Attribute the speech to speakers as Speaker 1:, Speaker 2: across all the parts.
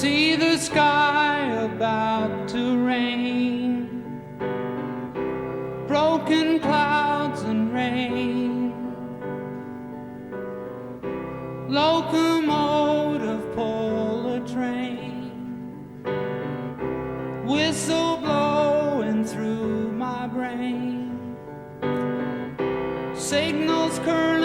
Speaker 1: See the sky about to rain, broken clouds and rain. Locomotive pull train, whistle blowing through my brain. Signals curling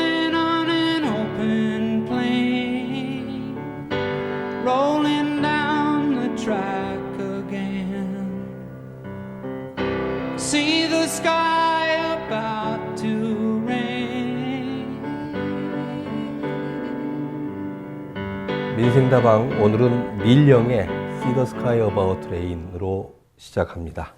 Speaker 2: 민생다방 오늘은 밀령의 the Sky About Rain으로 시작합니다.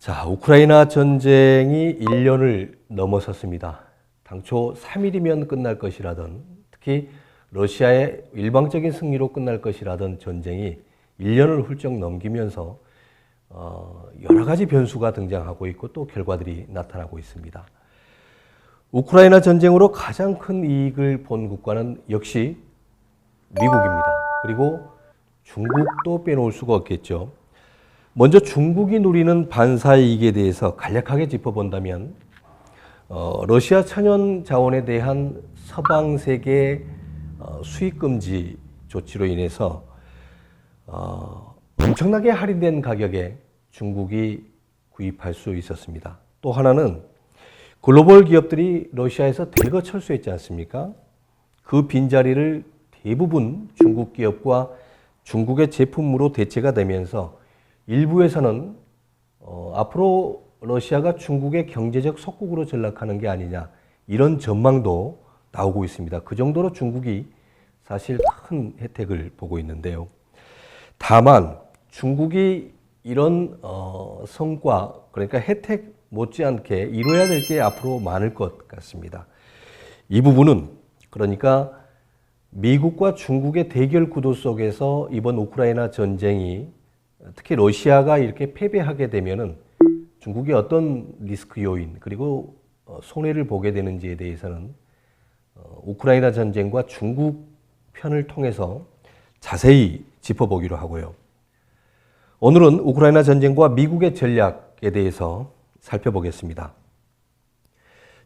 Speaker 2: 자, 우크라이나 전쟁이 1년을 넘어섰습니다. 당초 3일이면 끝날 것이라던 특히 러시아의 일방적인 승리로 끝날 것이라던 전쟁이 1년을 훌쩍 넘기면서 어, 여러 가지 변수가 등장하고 있고 또 결과들이 나타나고 있습니다. 우크라이나 전쟁으로 가장 큰 이익을 본 국가는 역시 미국입니다. 그리고 중국도 빼놓을 수가 없겠죠. 먼저 중국이 누리는 반사이익에 대해서 간략하게 짚어본다면 어, 러시아 천연 자원에 대한 서방 세계 어, 수입 금지 조치로 인해서 어, 엄청나게 할인된 가격에 중국이 구입할 수 있었습니다. 또 하나는 글로벌 기업들이 러시아에서 대거 철수했지 않습니까? 그 빈자리를 대부분 중국 기업과 중국의 제품으로 대체가 되면서 일부에서는 어, 앞으로 러시아가 중국의 경제적 속국으로 전락하는 게 아니냐 이런 전망도 나오고 있습니다. 그 정도로 중국이 사실 큰 혜택을 보고 있는데요. 다만 중국이 이런 어, 성과 그러니까 혜택 못지않게 이뤄야 될 게 앞으로 많을 것 같습니다. 이 부분은 그러니까 미국과 중국의 대결 구도 속에서 이번 우크라이나 전쟁이 특히 러시아가 이렇게 패배하게 되면은 중국이 어떤 리스크 요인 그리고 어, 손해를 보게 되는지에 대해서는 어, 우크라이나 전쟁과 중국 편을 통해서 자세히 짚어보기로 하고요. 오늘은 우크라이나 전쟁과 미국의 전략에 대해서 살펴보겠습니다.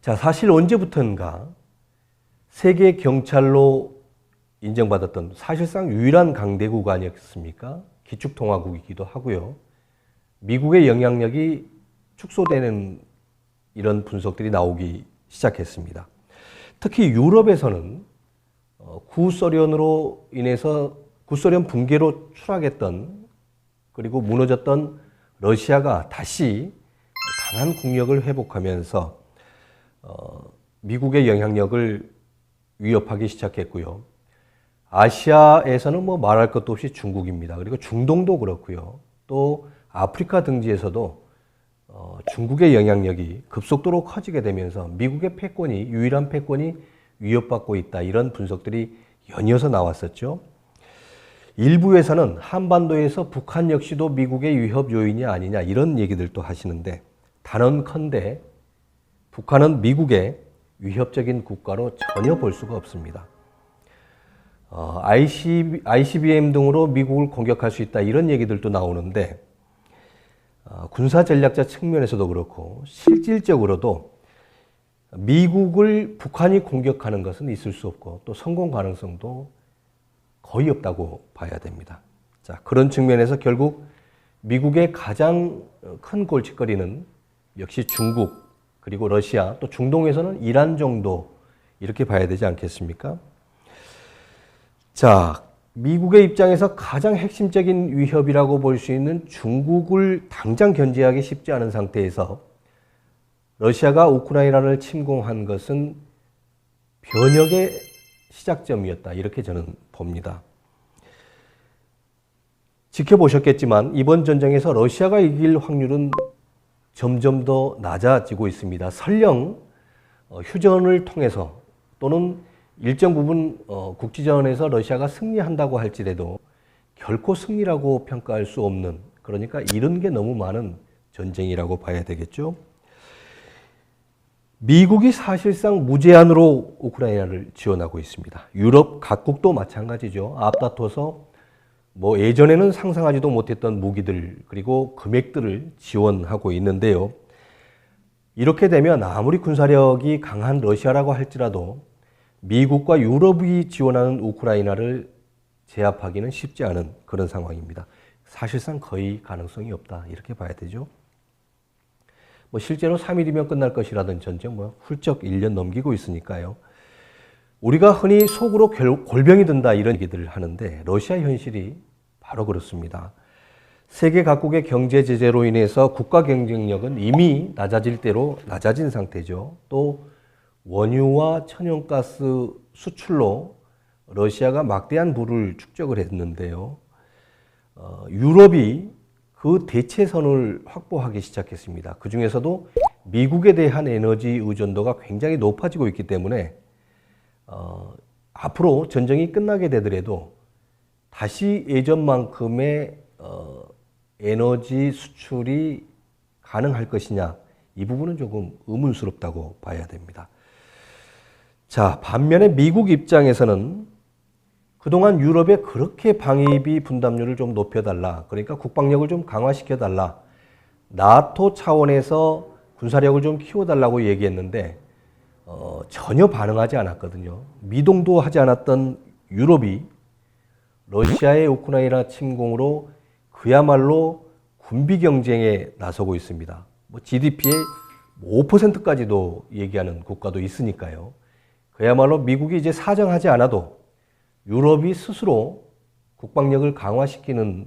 Speaker 2: 자, 사실 언제부턴가 세계 경찰로 인정받았던 사실상 유일한 강대국 아니었습니까? 기축통화국이기도 하고요. 미국의 영향력이 축소되는 이런 분석들이 나오기 시작했습니다. 특히 유럽에서는 어, 구소련으로 인해서 구소련 붕괴로 추락했던 그리고 무너졌던 러시아가 다시 강한 국력을 회복하면서 어, 미국의 영향력을 위협하기 시작했고요. 아시아에서는 뭐 말할 것도 없이 중국입니다. 그리고 중동도 그렇고요. 또 아프리카 등지에서도 어, 중국의 영향력이 급속도로 커지게 되면서 미국의 패권이 유일한 패권이 위협받고 있다 이런 분석들이 연이어서 나왔었죠. 일부에서는 한반도에서 북한 역시도 미국의 위협 요인이 아니냐 이런 얘기들도 하시는데 단언컨대 북한은 미국의 위협적인 국가로 전혀 볼 수가 없습니다. 어, IC, ICBM 등으로 미국을 공격할 수 있다 이런 얘기들도 나오는데 어, 군사 전략자 측면에서도 그렇고 실질적으로도 미국을 북한이 공격하는 것은 있을 수 없고 또 성공 가능성도 거의 없다고 봐야 됩니다. 자, 그런 측면에서 결국 미국의 가장 큰 골칫거리는 역시 중국 그리고 러시아 또 중동에서는 이란 정도 이렇게 봐야 되지 않겠습니까? 자, 미국의 입장에서 가장 핵심적인 위협이라고 볼 수 있는 중국을 당장 견제하기 쉽지 않은 상태에서 러시아가 우크라이나를 침공한 것은 변혁의 시작점이었다. 이렇게 저는 봅니다. 지켜보셨겠지만 이번 전쟁에서 러시아가 이길 확률은 점점 더 낮아지고 있습니다. 설령 어, 휴전을 통해서 또는 일정 부분 어, 국지전에서 러시아가 승리한다고 할지라도 결코 승리라고 평가할 수 없는 그러니까 이런 게 너무 많은 전쟁이라고 봐야 되겠죠. 미국이 사실상 무제한으로 우크라이나를 지원하고 있습니다. 유럽 각국도 마찬가지죠. 앞다퉈서 뭐 예전에는 상상하지도 못했던 무기들 그리고 금액들을 지원하고 있는데요. 이렇게 되면 아무리 군사력이 강한 러시아라고 할지라도 미국과 유럽이 지원하는 우크라이나를 제압하기는 쉽지 않은 그런 상황입니다. 사실상 거의 가능성이 없다 이렇게 봐야 되죠. 뭐 실제로 3일이면 끝날 것이라던 전쟁 뭐 훌쩍 1년 넘기고 있으니까요. 우리가 흔히 속으로 결- 골병이 든다 이런 얘기들을 하는데 러시아 현실이 바로 그렇습니다. 세계 각국의 경제 제재로 인해서 국가 경쟁력은 이미 낮아질 대로 낮아진 상태죠. 또 원유와 천연가스 수출로 러시아가 막대한 부를 축적을 했는데요. 어, 유럽이 그 대체선을 확보하기 시작했습니다. 그 중에서도 미국에 대한 에너지 의존도가 굉장히 높아지고 있기 때문에 어, 앞으로 전쟁이 끝나게 되더라도 다시 예전만큼의 어, 에너지 수출이 가능할 것이냐 이 부분은 조금 의문스럽다고 봐야 됩니다. 자 반면에 미국 입장에서는 그동안 유럽에 그렇게 방위비 분담률을 좀 높여달라 그러니까 국방력을 좀 강화시켜달라 나토 차원에서 군사력을 좀 키워달라고 얘기했는데 어, 전혀 반응하지 않았거든요. 미동도 하지 않았던 유럽이 러시아의 우크라이나 침공으로 그야말로 군비 경쟁에 나서고 있습니다. 뭐 GDP의 5%까지도 얘기하는 국가도 있으니까요. 그야말로 미국이 이제 사정하지 않아도 유럽이 스스로 국방력을 강화시키는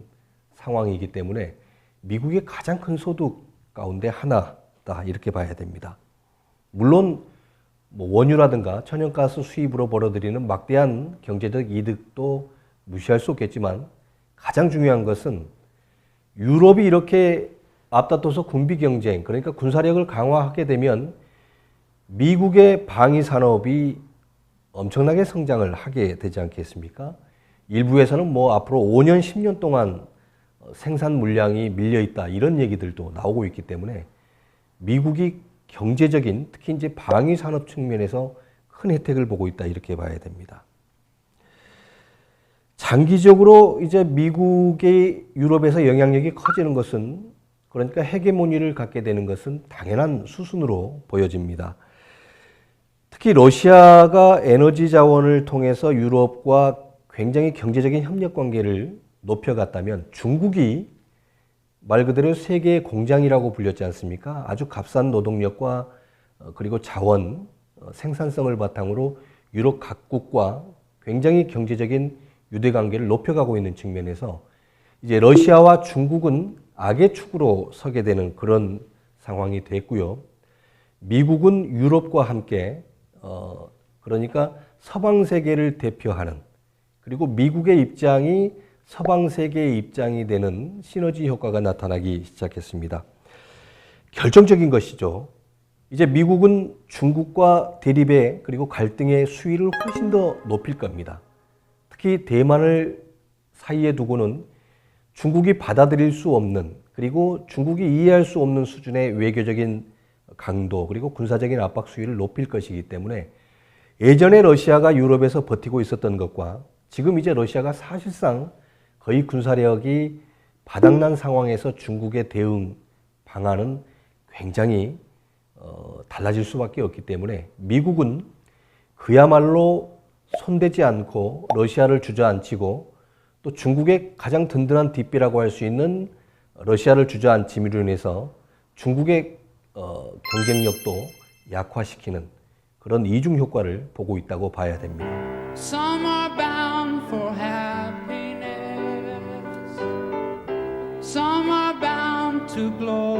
Speaker 2: 상황이기 때문에 미국의 가장 큰 소득 가운데 하나다 이렇게 봐야 됩니다. 물론 뭐 원유라든가 천연가스 수입으로 벌어들이는 막대한 경제적 이득도 무시할 수 없겠지만 가장 중요한 것은 유럽이 이렇게 앞다퉈서 군비 경쟁 그러니까 군사력을 강화하게 되면 미국의 방위 산업이 엄청나게 성장을 하게 되지 않겠습니까? 일부에서는 뭐 앞으로 5년, 10년 동안 생산 물량이 밀려 있다 이런 얘기들도 나오고 있기 때문에 미국이 경제적인 특히 이제 방위 산업 측면에서 큰 혜택을 보고 있다 이렇게 봐야 됩니다. 장기적으로 이제 미국의 유럽에서 영향력이 커지는 것은 그러니까 헤게모니를 갖게 되는 것은 당연한 수순으로 보여집니다. 특히 러시아가 에너지 자원을 통해서 유럽과 굉장히 경제적인 협력 관계를 높여갔다면 중국이 말 그대로 세계의 공장이라고 불렸지 않습니까? 아주 값싼 노동력과 어, 그리고 자원, 어, 생산성을 바탕으로 유럽 각국과 굉장히 경제적인 유대 관계를 높여가고 있는 측면에서 이제 러시아와 중국은 악의 축으로 서게 되는 그런 상황이 됐고요. 미국은 유럽과 함께 어 그러니까 서방 세계를 대표하는 그리고 미국의 입장이 서방 세계의 입장이 되는 시너지 효과가 나타나기 시작했습니다. 결정적인 것이죠. 이제 미국은 중국과 대립의 그리고 갈등의 수위를 훨씬 더 높일 겁니다. 특히 대만을 사이에 두고는 중국이 받아들일 수 없는 그리고 중국이 이해할 수 없는 수준의 외교적인 강도 그리고 군사적인 압박 수위를 높일 것이기 때문에 예전에 러시아가 유럽에서 버티고 있었던 것과 지금 이제 러시아가 사실상 거의 군사력이 바닥난 상황에서 중국의 대응 방안은 굉장히 어, 달라질 수밖에 없기 때문에 미국은 그야말로 손대지 않고 러시아를 주저앉히고 또 중국의 가장 든든한 뒷배라고 할 수 있는 러시아를 주저앉힘으로 인해서 중국의 어, 경쟁력도 약화시키는 그런 이중 효과를 보고 있다고 봐야 됩니다.
Speaker 1: To glory.